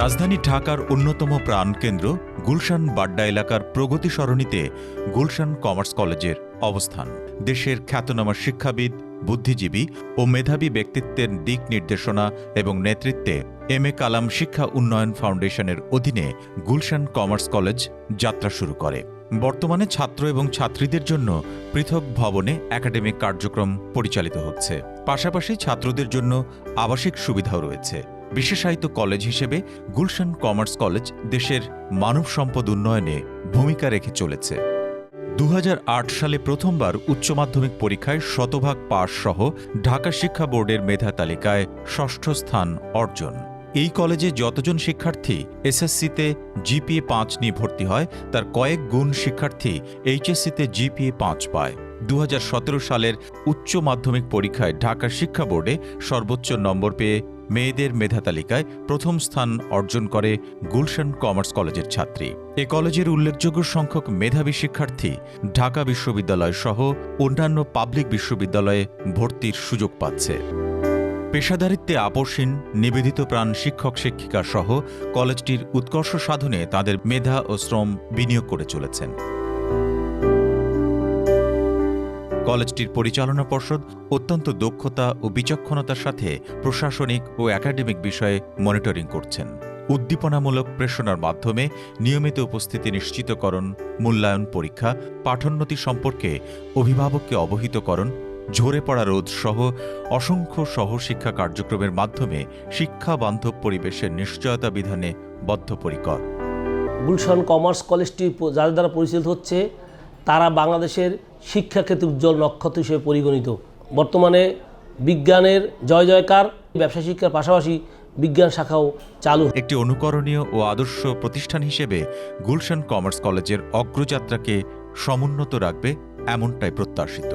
রাজধানী ঢাকার অন্যতম প্রাণকেন্দ্র গুলশান বাড্ডা এলাকার প্রগতি সরণিতে গুলশান কমার্স কলেজের অবস্থান। দেশের খ্যাতনামা শিক্ষাবিদ, বুদ্ধিজীবী ও মেধাবী ব্যক্তিত্বের দিক নির্দেশনা এবং নেতৃত্বে এম এ কালাম শিক্ষা উন্নয়ন ফাউন্ডেশনের অধীনে গুলশান কমার্স কলেজ যাত্রা শুরু করে। বর্তমানে ছাত্র এবং ছাত্রীদের জন্য পৃথক ভবনে একাডেমিক কার্যক্রম পরিচালিত হচ্ছে। পাশাপাশি ছাত্রদের জন্য আবাসিক সুবিধাও রয়েছে। বিশেষায়িত কলেজ হিসেবে গুলশান কমার্স কলেজ দেশের মানব সম্পদ উন্নয়নে ভূমিকা রেখে চলেছে। দু হাজার আট সালে প্রথমবার উচ্চ মাধ্যমিক পরীক্ষায় শতভাগ পাস সহ ঢাকা শিক্ষা বোর্ডের মেধা তালিকায় ষষ্ঠ স্থান অর্জন। এই কলেজে যতজন শিক্ষার্থী এসএসসিতে জিপিএ পাঁচ নিয়ে ভর্তি হয়, তার কয়েক গুণ শিক্ষার্থী এইচএসসিতে জিপিএ পাঁচ পায়। দু হাজার সতেরো সালের উচ্চ মাধ্যমিক পরীক্ষায় ঢাকা শিক্ষা বোর্ডে সর্বোচ্চ নম্বর পেয়ে মেয়েদের মেধা তালিকায় প্রথম স্থান অর্জন করে গুলশান কমার্স কলেজের ছাত্রী। এ কলেজের উল্লেখযোগ্য সংখ্যক মেধাবী শিক্ষার্থী ঢাকা বিশ্ববিদ্যালয় সহ অন্যান্য পাবলিক বিশ্ববিদ্যালয়ে ভর্তির সুযোগ পাচ্ছে। পেশাদারিত্বে আপসীন, নিবেদিত প্রাণ শিক্ষক শিক্ষিকা সহ কলেজটির উৎকর্ষ সাধনে তাদের মেধা ও শ্রম বিনিয়োগ করে চলেছেন। কলেজটির পরিচালনা পর্ষদ অত্যন্ত দক্ষতা ও বিচক্ষণতার সাথে প্রশাসনিক ও একাডেমিক বিষয়ে মনিটরিং করছেন। উদ্দীপনামূলক প্রেষণার মাধ্যমে নিয়মিত উপস্থিতি নিশ্চিতকরণ, মূল্যায়ন পরীক্ষা, পাঠোন্নতি সম্পর্কে অভিভাবককে অবহিতকরণ, ঝরে পড়া রোধ সহ অসংখ্য সহশিক্ষা কার্যক্রমের মাধ্যমে শিক্ষা বান্ধব পরিবেশের নিশ্চয়তা বিধানে বদ্ধপরিকর। গুলশান কমার্স কলেজটি যাদের দ্বারা পরিচালিত হচ্ছে, তারা বাংলাদেশের শিক্ষাক্ষেত্রে উজ্জ্বল নক্ষত্র হিসেবে পরিগণিত। বর্তমানে বিজ্ঞানের জয় জয়কার, ব্যবসা শিক্ষার পাশাপাশি বিজ্ঞান শাখাও চালু একটি অনুকরণীয় ও আদর্শ প্রতিষ্ঠান হিসেবে গুলশান কমার্স কলেজের অগ্রযাত্রাকে সমুন্নত রাখবে এমনটাই প্রত্যাশিত।